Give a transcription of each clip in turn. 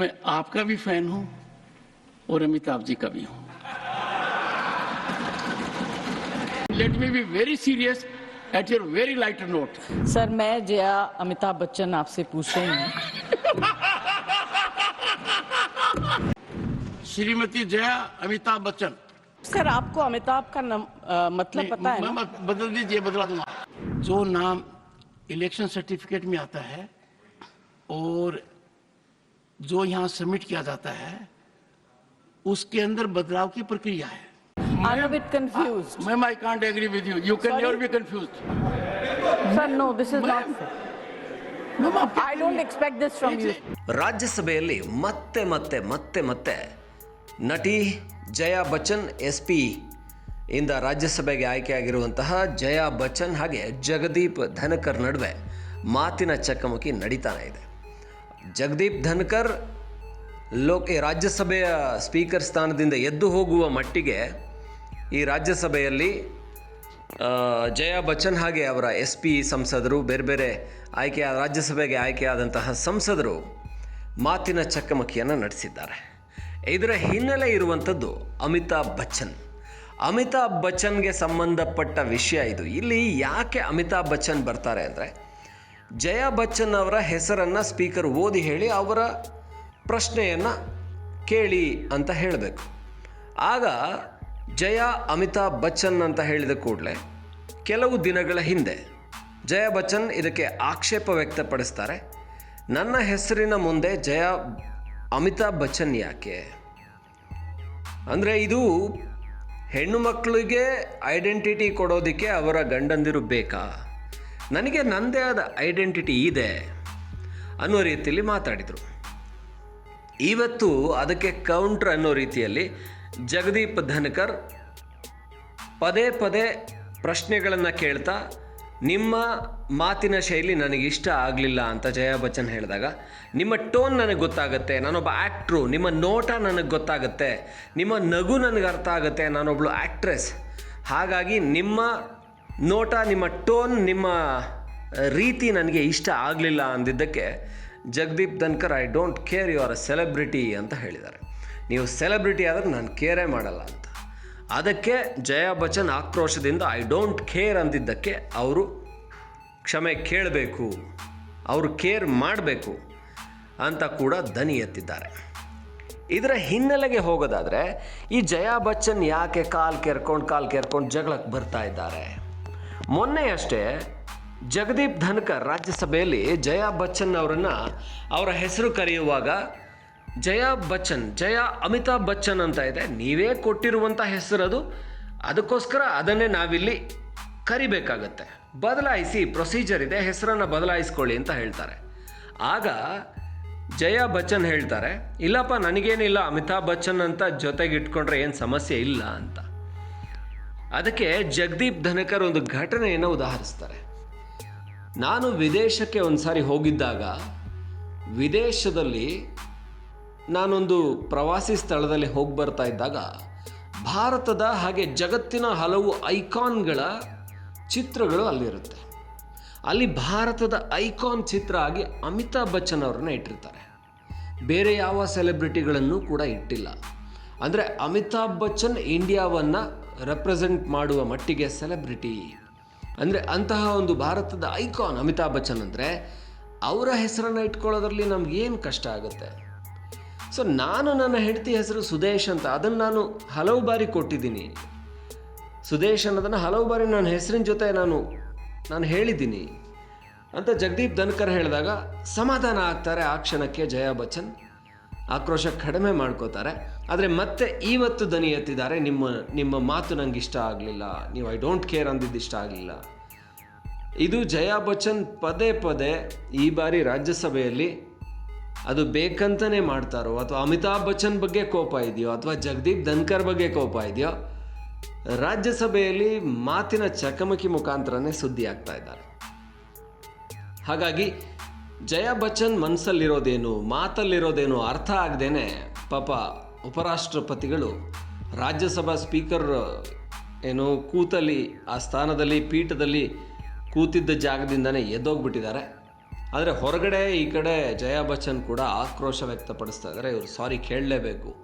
मैं आपका भी फ़ैन हूँ और अमिताभ जी का भी हूँ। Let me be very serious at your very light note sir मैं जया अमिताभ बच्चन आपसे पूछ रही हूँ। श्रीमती जया अमिताभ बच्चन। सर आपको अमिताभ का नम, अ, मतलब पता है ना? बदल दीजिए बदला दूँगा। जो नाम इलेक्शन सर्टिफिकेट में आता है और जो यहाँ सबमिट किया जाता है उसके अंदर बदलाव की प्रक्रिया है I'm a bit confused. Ma'am I can't agree with you you can Sorry? Never be confuse Sir, no, this is not fair. I don't expect this from you. ರಾಜ್ಯಸಭೆಯಲ್ಲಿ ಮತ್ತೆ ಮತ್ತೆ ಮತ್ತೆ ಮತ್ತೆ ನಟಿ ಜಯಾ ಬಚ್ಚನ್ ಎಸ್ ಪಿ ಇಂದ ರಾಜ್ಯಸಭೆಗೆ ಆಯ್ಕೆಯಾಗಿರುವಂತಹ ಜಯಾ ಬಚ್ಚನ್ ಹಾಗೆ ಜಗದೀಪ್ ಧನಕರ್ ನಡುವೆ ಮಾತಿನ ಚಕಮಕಿ ನಡೀತಾನೆ ಇದೆ ಜಗದೀಪ್ ಧನ್ಕರ್ ಲೋಕ ರಾಜ್ಯಸಭೆಯ ಸ್ಪೀಕರ್ ಸ್ಥಾನದಿಂದ ಎದ್ದು ಹೋಗುವ ಮಟ್ಟಿಗೆ ಈ ರಾಜ್ಯಸಭೆಯಲ್ಲಿ ಜಯ ಜಯಾ ಬಚ್ಚನ್ ಹಾಗೆ ಅವರ ಎಸ್ ಪಿ ಸಂಸದರು, ಬೇರೆ ಬೇರೆ ಆಯ್ಕೆ, ರಾಜ್ಯಸಭೆಗೆ ಆಯ್ಕೆಯಾದಂತಹ ಸಂಸದರು ಮಾತಿನ ಚಕಮಕಿಯನ್ನು ನಡೆಸಿದ್ದಾರೆ. ಇದರ ಹಿನ್ನೆಲೆ ಇರುವಂಥದ್ದು ಅಮಿತಾಬ್ ಬಚ್ಚನ್. ಅಮಿತಾಬ್ ಬಚ್ಚನ್ಗೆ ಸಂಬಂಧಪಟ್ಟ ವಿಷಯ ಇದು. ಇಲ್ಲಿ ಯಾಕೆ ಅಮಿತಾಬ್ ಬಚ್ಚನ್ ಬರ್ತಾರೆ ಅಂದರೆ ಜಯಾ ಬಚ್ಚನ್ ಅವರ ಹೆಸರನ್ನು ಸ್ಪೀಕರ್ ಓದಿ ಹೇಳಿ ಅವರ ಪ್ರಶ್ನೆಯನ್ನು ಕೇಳಿ ಅಂತ ಹೇಳಬೇಕು. ಆಗ ಜಯಾ ಅಮಿತಾಬ್ ಬಚ್ಚನ್ ಅಂತ ಹೇಳಿದ ಕೂಡಲೇ ಕೆಲವು ದಿನಗಳ ಹಿಂದೆ ಜಯಾ ಬಚ್ಚನ್ ಇದಕ್ಕೆ ಆಕ್ಷೇಪ ವ್ಯಕ್ತಪಡಿಸ್ತಾರೆ. ನನ್ನ ಹೆಸರಿನ ಮುಂದೆ ಜಯಾ ಅಮಿತಾಬ್ ಬಚ್ಚನ್ ಯಾಕೆ? ಅಂದರೆ ಇದು ಹೆಣ್ಣು ಮಕ್ಕಳಿಗೆ ಐಡೆಂಟಿಟಿ ಕೊಡೋದಕ್ಕೆ ಅವರ ಗಂಡಂದಿರು ಬೇಕಾ? ನನಗೆ ನನ್ನದೇ ಆದ ಐಡೆಂಟಿಟಿ ಇದೆ ಅನ್ನೋ ರೀತಿಯಲ್ಲಿ ಮಾತಾಡಿದರು. ಇವತ್ತು ಅದಕ್ಕೆ ಕೌಂಟ್ರ್ ಅನ್ನೋ ರೀತಿಯಲ್ಲಿ ಜಗದೀಪ್ ಧನ್ಕರ್ ಪದೇ ಪದೇ ಪ್ರಶ್ನೆಗಳನ್ನು ಕೇಳ್ತಾ, ನಿಮ್ಮ ಮಾತಿನ ಶೈಲಿ ನನಗೆ ಇಷ್ಟ ಆಗಲಿಲ್ಲ ಅಂತ ಜಯಾ ಬಚ್ಚನ್ ಹೇಳಿದಾಗ, ನಿಮ್ಮ ಟೋನ್ ನನಗೆ ಗೊತ್ತಾಗುತ್ತೆ, ನಾನೊಬ್ಬ ಆ್ಯಕ್ಟ್ರು ನಿಮ್ಮ ನೋಟ ನನಗೆ ಗೊತ್ತಾಗುತ್ತೆ, ನಿಮ್ಮ ನಗು ನನಗೆ ಅರ್ಥ ಆಗುತ್ತೆ ನಾನೊಬ್ಬಳು ಆ್ಯಕ್ಟ್ರೆಸ್ ಹಾಗಾಗಿ ನಿಮ್ಮ ನೋಟ, ನಿಮ್ಮ ಟೋನ್, ನಿಮ್ಮ ರೀತಿ ನನಗೆ ಇಷ್ಟ ಆಗಲಿಲ್ಲ ಅಂದಿದ್ದಕ್ಕೆ, Jagdeep Dhankhar I don't care you are a celebrity ಅಂತ ಹೇಳಿದ್ದಾರೆ. ನೀವು ಸೆಲೆಬ್ರಿಟಿ ಆದರೆ ನಾನು ಕೇರೇ ಮಾಡಲ್ಲ ಅಂತ. ಅದಕ್ಕೆ ಜಯಾ ಬಚ್ಚನ್ ಆಕ್ರೋಶದಿಂದ ಐ ಡೋಂಟ್ ಕೇರ್ ಅಂದಿದ್ದಕ್ಕೆ ಅವರು ಕ್ಷಮೆ ಕೇಳಬೇಕು, ಅವರು ಕೇರ್ ಮಾಡಬೇಕು ಅಂತ ಕೂಡ ದನಿ ಎತ್ತಿದ್ದಾರೆ. ಇದರ ಹಿನ್ನೆಲೆಗೆ ಹೋಗೋದಾದರೆ, ಈ ಜಯಾ ಬಚ್ಚನ್ ಯಾಕೆ ಕಾಲು ಕೆರ್ಕೊಂಡು ಕಾಲು ಕೆರ್ಕೊಂಡು ಜಗಳಕ್ಕೆ ಬರ್ತಾ ಇದ್ದಾರೆ? ಮೊನ್ನೆ ಅಷ್ಟೇ ಜಗದೀಪ್ ಧನ್ಕರ್ ರಾಜ್ಯಸಭೆಯಲ್ಲಿ ಜಯಾ ಬಚ್ಚನ್ ಅವರನ್ನು ಅವರ ಹೆಸರು ಕರೆಯುವಾಗ ಜಯಾ ಬಚ್ಚನ್, ಜಯಾ ಅಮಿತಾಬ್ ಬಚ್ಚನ್ ಅಂತ ಇದೆ. ನೀವೇ ಕೊಟ್ಟಿರುವಂಥ ಅದು ಅದಕ್ಕೋಸ್ಕರ ಅದನ್ನೇ ನಾವಿಲ್ಲಿ ಕರಿಬೇಕಾಗತ್ತೆ. ಬದಲಾಯಿಸಿ ಪ್ರೊಸೀಜರ್ ಇದೆ. ಹೆಸರನ್ನು ಬದಲಾಯಿಸ್ಕೊಳ್ಳಿ ಅಂತ ಹೇಳ್ತಾರೆ. ಆಗ ಜಯಾ ಬಚ್ಚನ್ ಹೇಳ್ತಾರೆ, ಇಲ್ಲಪ್ಪ, ನನಗೇನಿಲ್ಲ, ಅಮಿತಾಬ್ ಬಚ್ಚನ್ ಅಂತ ಜೊತೆಗೆ ಇಟ್ಕೊಂಡ್ರೆ ಏನು ಸಮಸ್ಯೆ ಇಲ್ಲ ಅಂತ. ಅದಕ್ಕೆ ಜಗದೀಪ್ ಧನಕರ್ ಒಂದು ಘಟನೆಯನ್ನು ಉದಾಹರಿಸ್ತಾರೆ. ನಾನು ವಿದೇಶಕ್ಕೆ ಒಂದು ಸಾರಿ ಹೋಗಿದ್ದಾಗ ವಿದೇಶದಲ್ಲಿ ನಾನೊಂದು ಪ್ರವಾಸಿ ಸ್ಥಳದಲ್ಲಿ ಹೋಗಿ ಬರ್ತಾ ಇದ್ದಾಗ ಭಾರತದ ಹಾಗೆ ಜಗತ್ತಿನ ಹಲವು ಐಕಾನ್ಗಳ ಚಿತ್ರಗಳು ಅಲ್ಲಿರುತ್ತೆ. ಅಲ್ಲಿ ಭಾರತದ ಐಕಾನ್ ಚಿತ್ರ ಆಗಿ ಅಮಿತಾಬ್ ಬಚ್ಚನ್ ಅವ್ರನ್ನ ಇಟ್ಟಿರ್ತಾರೆ. ಬೇರೆ ಯಾವ ಸೆಲೆಬ್ರಿಟಿಗಳನ್ನು ಕೂಡ ಇಟ್ಟಿಲ್ಲ. ಅಂದರೆ ಅಮಿತಾಬ್ ಬಚ್ಚನ್ ಇಂಡಿಯಾವನ್ನು ರೆಪ್ರೆಸೆಂಟ್ ಮಾಡುವ ಮಟ್ಟಿಗೆ ಸೆಲೆಬ್ರಿಟಿ ಅಂದರೆ ಅಂತಹ ಒಂದು ಭಾರತದ ಐಕಾನ್ ಅಮಿತಾಬ್ ಬಚ್ಚನ್ ಅಂದರೆ ಅವರ ಹೆಸರನ್ನು ಇಟ್ಕೊಳ್ಳೋದ್ರಲ್ಲಿ ನಮಗೇನು ಕಷ್ಟ ಆಗುತ್ತೆ? ಸೊ ನಾನು ನನ್ನ ಹೆಂಡತಿ ಹೆಸರು ಸುದೇಶ್ ಅಂತ ಅದನ್ನು ನಾನು ಹಲವು ಬಾರಿ ಕೊಟ್ಟಿದ್ದೀನಿ. ಸುದೇಶ್ ಅನ್ನೋದನ್ನು ಹಲವು ಬಾರಿ ನನ್ನ ಹೆಸರಿನ ಜೊತೆ ನಾನು ನಾನು ಹೇಳಿದ್ದೀನಿ. ಅಂತ ಜಗದೀಪ್ ಧನ್ಕರ್ ಹೇಳಿದಾಗ, ಸಮಾಧಾನ ಆಗ್ತಾರೆ ಆ ಕ್ಷಣಕ್ಕೆ ಜಯಾ ಬಚ್ಚನ್. ಆಕ್ರೋಶ ಕಡಿಮೆ ಮಾಡ್ಕೋತಾರೆ. ಆದರೆ ಮತ್ತೆ ಇವತ್ತು ದನಿ ಎತ್ತಿದ್ದಾರೆ. ನಿಮ್ಮ ನಿಮ್ಮ ಮಾತು ನಂಗೆ ಇಷ್ಟ ಆಗಲಿಲ್ಲ. ನೀವು ಐ ಡೋಂಟ್ ಕೇರ್ ಅಂದಿದ್ದು ಇಷ್ಟ ಆಗಲಿಲ್ಲ. ಇದು ಜಯಾ ಬಚ್ಚನ್ ಪದೇ ಪದೇ ಈ ಬಾರಿ ರಾಜ್ಯಸಭೆಯಲ್ಲಿ ಅದು ಬೇಕಂತಲೇ ಮಾಡ್ತಾರೋ ಅಥವಾ ಅಮಿತಾಬ್ ಬಚ್ಚನ್ ಬಗ್ಗೆ ಕೋಪ ಇದೆಯೋ, ಅಥವಾ ಜಗದೀಪ್ ಧನ್ಕರ್ ಬಗ್ಗೆ ಕೋಪ ಇದೆಯೋ, ರಾಜ್ಯಸಭೆಯಲ್ಲಿ ಮಾತಿನ ಚಕಮಕಿ ಮುಖಾಂತರನೇ ಸುದ್ದಿ ಆಗ್ತಾ ಇದ್ದಾರೆ. ಹಾಗಾಗಿ ಜಯಾ ಬಚ್ಚನ್ ಮನಸ್ಸಲ್ಲಿರೋದೇನು ಮಾತಲ್ಲಿರೋದೇನು ಅರ್ಥ ಆಗದೇನೆ ಪಾಪ ಉಪರಾಷ್ಟ್ರಪತಿಗಳು, ರಾಜ್ಯಸಭಾ ಸ್ಪೀಕರ್, ಏನು, ಕೂತಲ್ಲಿ, ಆ ಸ್ಥಾನದಲ್ಲಿ, ಪೀಠದಲ್ಲಿ ಕೂತಿದ್ದ ಜಾಗದಿಂದನೇ ಎದ್ದೋಗ್ಬಿಟ್ಟಿದ್ದಾರೆ. ಆದರೆ ಹೊರಗಡೆ ಈ ಕಡೆ ಜಯಾ ಬಚ್ಚನ್ ಕೂಡ ಆಕ್ರೋಶ ವ್ಯಕ್ತಪಡಿಸ್ತಾ ಇದ್ದಾರೆ. ಇವರು ಸಾರಿ ಕೇಳಲೇಬೇಕು.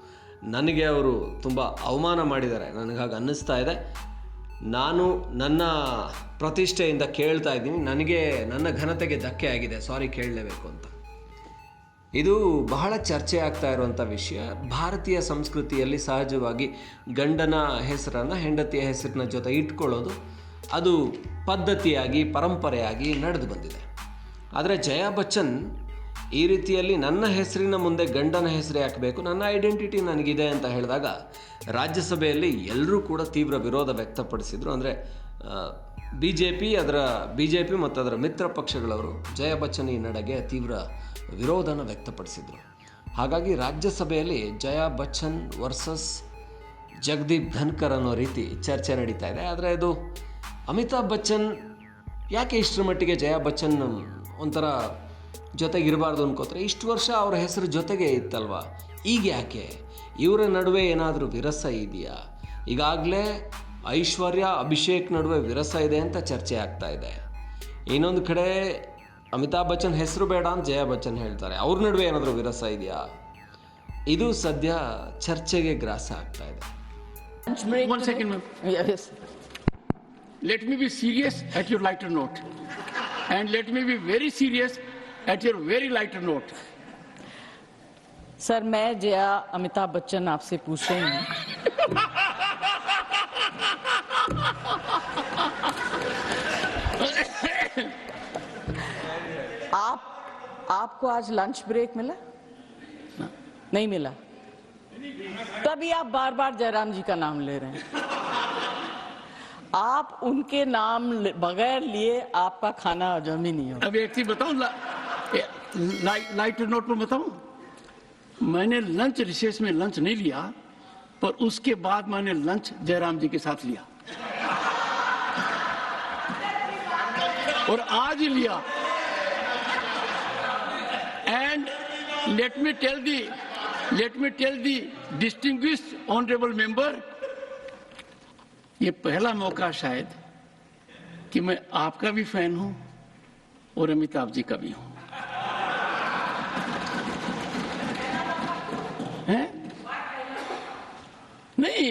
ನನಗೆ ಅವರು ತುಂಬ ಅವಮಾನ ಮಾಡಿದ್ದಾರೆ. ನನಗಾಗಿ ಅನ್ನಿಸ್ತಾ ಇದೆ. ನಾನು ನನ್ನ ಪ್ರತಿಷ್ಠೆಯಿಂದ ಕೇಳ್ತಾ ಇದ್ದೀನಿ. ನನಗೆ ನನ್ನ ಘನತೆಗೆ ಧಕ್ಕೆ ಆಗಿದೆ. ಸಾರಿ ಕೇಳಲೇಬೇಕು ಅಂತ. ಇದು ಬಹಳ ಚರ್ಚೆ ಆಗ್ತಾ ಇರುವಂಥ ವಿಷಯ. ಭಾರತೀಯ ಸಂಸ್ಕೃತಿಯಲ್ಲಿ ಸಹಜವಾಗಿ ಗಂಡನ ಹೆಸರನ್ನು ಹೆಂಡತಿಯ ಹೆಸರಿನ ಜೊತೆ ಇಟ್ಕೊಳ್ಳೋದು, ಅದು ಪದ್ಧತಿಯಾಗಿ, ಪರಂಪರೆಯಾಗಿ ನಡೆದು ಬಂದಿದೆ. ಆದರೆ ಜಯಾ ಬಚ್ಚನ್ ಈ ರೀತಿಯಲ್ಲಿ ನನ್ನ ಹೆಸರಿನ ಮುಂದೆ ಗಂಡನ ಹೆಸರು ಹಾಕಬೇಕು, ನನ್ನ ಐಡೆಂಟಿಟಿ ನನಗಿದೆ ಅಂತ ಹೇಳಿದಾಗ ರಾಜ್ಯಸಭೆಯಲ್ಲಿ ಎಲ್ಲರೂ ಕೂಡ ತೀವ್ರ ವಿರೋಧ ವ್ಯಕ್ತಪಡಿಸಿದರು. ಅಂದರೆ ಬಿ ಜೆ ಪಿ ಅದರ ಬಿ ಜೆ ಪಿ ಮತ್ತು ಅದರ ಮಿತ್ರ ಪಕ್ಷಗಳವರು ಜಯ ಬಚ್ಚನ್ ಈ ನಡೆಗೆ ತೀವ್ರ ವಿರೋಧನ ವ್ಯಕ್ತಪಡಿಸಿದರು. ಹಾಗಾಗಿ ರಾಜ್ಯಸಭೆಯಲ್ಲಿ ಜಯ ಬಚ್ಚನ್ ವರ್ಸಸ್ ಜಗದೀಪ್ ಧನ್ಕರ್ ಅನ್ನೋ ರೀತಿ ಚರ್ಚೆ ನಡೀತಾ ಇದೆ. ಆದರೆ ಅದು ಅಮಿತಾಬ್ ಬಚ್ಚನ್ ಯಾಕೆ ಇಷ್ಟರ ಮಟ್ಟಿಗೆ ಜಯ ಬಚ್ಚನ್ ಒಂಥರ ಜೊತೆಗಿರಬಾರ್ದು ಅನ್ಕೋತಾರೆ ಇಷ್ಟು ವರ್ಷ ಅವರ ಹೆಸರು ಜೊತೆಗೆ ಇತ್ತಲ್ವ ಈಗ ಯಾಕೆ ಇವರ ನಡುವೆ ಏನಾದರೂ ವಿರಸ ಇದೆಯಾ ಈಗಾಗಲೇ ಐಶ್ವರ್ಯ ಅಭಿಷೇಕ್ ನಡುವೆ ವಿರಸ ಇದೆ ಅಂತ ಚರ್ಚೆ ಆಗ್ತಾ ಇದೆ ಇನ್ನೊಂದು ಕಡೆ ಅಮಿತಾಬ್ ಬಚ್ಚನ್ ಹೆಸರು ಬೇಡ ಅಂತ ಜಯಾ ಬಚ್ಚನ್ ಹೇಳ್ತಾರೆ ಅವ್ರ ನಡುವೆ ಏನಾದರೂ ವಿರಸ ಇದೆಯಾ ಇದು ಸದ್ಯ ಚರ್ಚೆಗೆ ಗ್ರಾಸ ಆಗ್ತಾ ಇದೆ Lunch break One today? second, ma'am. Yes. Let me be serious at your lighter note. And let me be very serious at your very lighter note. Sir मैं जया अमिताभ बच्चन आपसे पूछ रही हूँ। आप आपको आज लंच ब्रेक मिला? नहीं मिला। तभी आप बार बार जयराम जी का नाम ले रहे हैं। आप उनके नाम बगैर लिए आपका खाना हजम ही नहीं हो अब एक चीज़ बताऊँ ला, ए- लाई, लाइटर नोट पर बताऊँ मैंने लंच रिसेस में लंच नहीं लिया पर उसके बाद मैंने लंच जयराम जी के साथ लिया। और आज ही लिया। And let me tell the let me tell the distinguished honourable member ये पहला मौका शायद कि मैं आपका भी फ़ैन हूँ और अमिताभ जी का भी हूँ। हैं? नहीं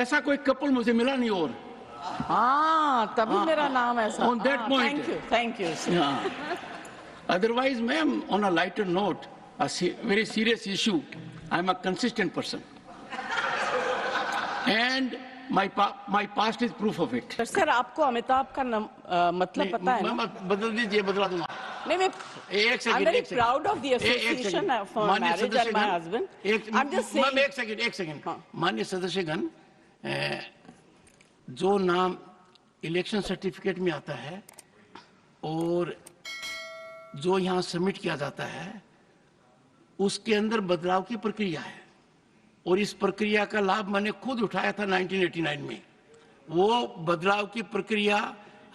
ऐसा कोई कपल मुझे मिला नहीं और। हाँ तब आ, मेरा नाम ऐसा। On that point thank you otherwise ma'am on a lighter note a very serious issue I am a consistent person and my my past is proof of it sir आपको अमिताभ का न, आ, मतलब पता है ना? बदल दीजिए बदला दूँगा। नहीं मैं एक I'm सेकंड very एक second proud of the a- एक association सेकंड। for माननीय marriage and my husband. एक I'm just मैम saying- एक सेकंड एक सेकंड। माननीय सदस्यगण जो नाम इलेक्शन सर्टिफिकेट में आता है और जो यहाँ सबमिट किया जाता है उसके अंदर बदलाव की प्रक्रिया है और इस प्रक्रिया का लाभ मैंने खुद उठाया था 1989 में वो बदलाव की प्रक्रिया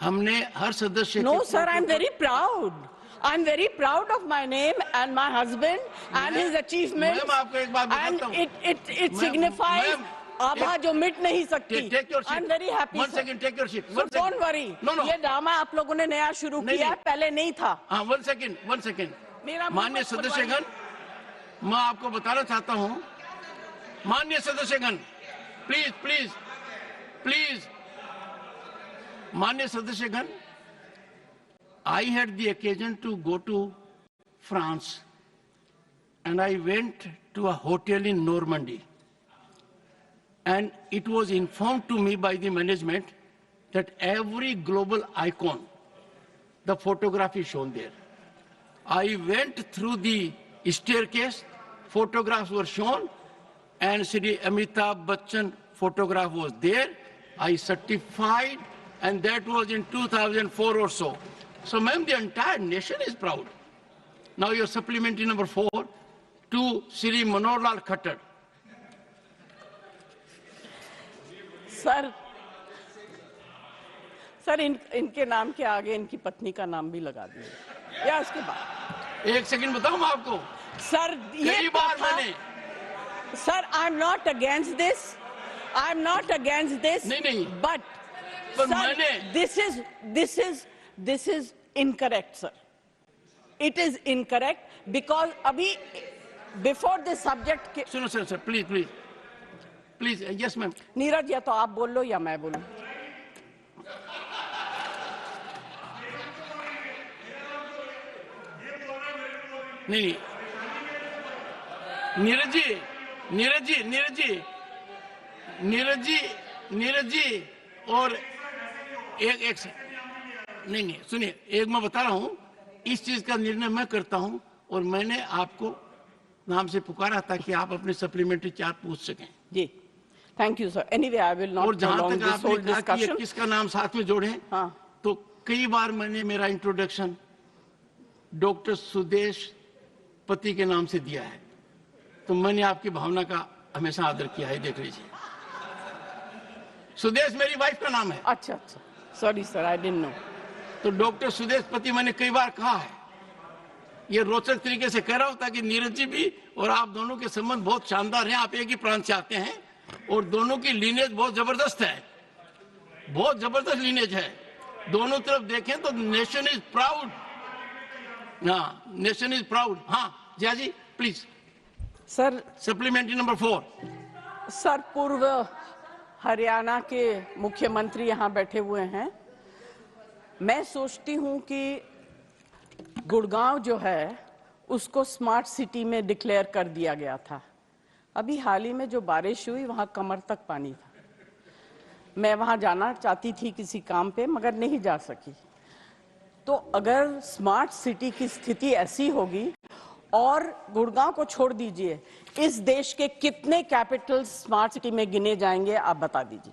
हमने हर सदस्य No, के sir, I'm very proud. I'm very proud of my name and my husband and his achievements. And it, it, it signifies आभा जो मिट नहीं सकती। I am very happy one second take your seat so don't worry ये drama आप लोगों ने नया शुरू किया पहले नहीं था। हाँ वन सेकंड वन सेकंड मेरा माननीय सदस्यगण मैं आपको बताना चाहता हूँ। माननीय सदस्यगण प्लीज़ प्लीज़ प्लीज़ माननीय सदस्यगण I had the occasion to go to France and I went to a hotel in Normandy. And it was informed to me by the management that every global icon, the photograph is shown there. I went through the staircase, photographs were shown, and Sri Amitabh Bachchan photograph was there. I certified, and that was in 2004 or so. So, ma'am, the entire nation is proud. Now, your supplementary number four to Sri Manor Lal Khattar. Sir sir इन इनके नाम के आगे इनकी पत्नी का नाम भी लगा दीजिए या उसके बाद एक सेकंड बताऊं मैं आपको सर ये कई बार प्रथा- मैंने Sir, I'm not against this. I'm not against this. नहीं, नहीं। But, पर sir, मैंने- this is this is incorrect sir it is incorrect because अभी बिफोर दिस सब्जेक्ट सुनो sir sir please please please yes ma'am Neeraj या तो आप बोल लो या मैं बोलूँ? नहीं नीरज जी नीरज जी नीरज जी नीरज जी नीरज जी और एक एक से नहीं नहीं सुनिए एक मैं बता रहा हूँ इस चीज़ का निर्णय मैं करता हूँ और मैंने आपको नाम से पुकारा ताकि आप अपने सप्लीमेंट्री चार्ज पूछ सकें। जी। Thank you sir anyway I will और जहाँ तक आपने कहा कि किसका नाम साथ में जोड़े हाँ। तो कई बार मैंने मेरा इंट्रोडक्शन डॉक्टर सुदेश पति के नाम से दिया है। तो मैंने आपकी भावना का हमेशा आदर किया है देख लीजिए। सुदेश मेरी वाइफ का नाम है। अच्छा अच्छा। Sorry sir I didn't know तो डॉक्टर सुदेश पति मैंने कई बार कहा है। ये रोचक तरीके से कह रहा हूँ ताकि नीरज जी भी और आप दोनों के संबंध बहुत शानदार हैं। आप एक ही प्रांत से आते हैं और दोनों की लीनेज बहुत ज़बरदस्त है। बहुत ज़बरदस्त लीनेज है। दोनों तरफ़ देखें तो नेशन इज़ प्राउड। हाँ नेशन इज़ प्राउड। हाँ Jaya ji please. Sir. Supplementary number four. Sir पूर्व हरियाणा के मुख्यमंत्री यहाँ बैठे हुए हैं। मैं सोचती हूँ कि गुड़गांव जो है, उसको स्मार्ट सिटी में डिक्लेयर कर दिया गया था। अभी हाल ही में जो बारिश हुई, वहाँ कमर तक पानी था। मैं वहाँ जाना चाहती थी किसी काम पे, मगर नहीं जा सकी। तो अगर स्मार्ट सिटी की स्थिति ऐसी होगी, और गुड़गांव को छोड़ दीजिए, इस देश के कितने कैपिटल स्मार्ट सिटी में गिने जाएँगे, आप बता दीजिए।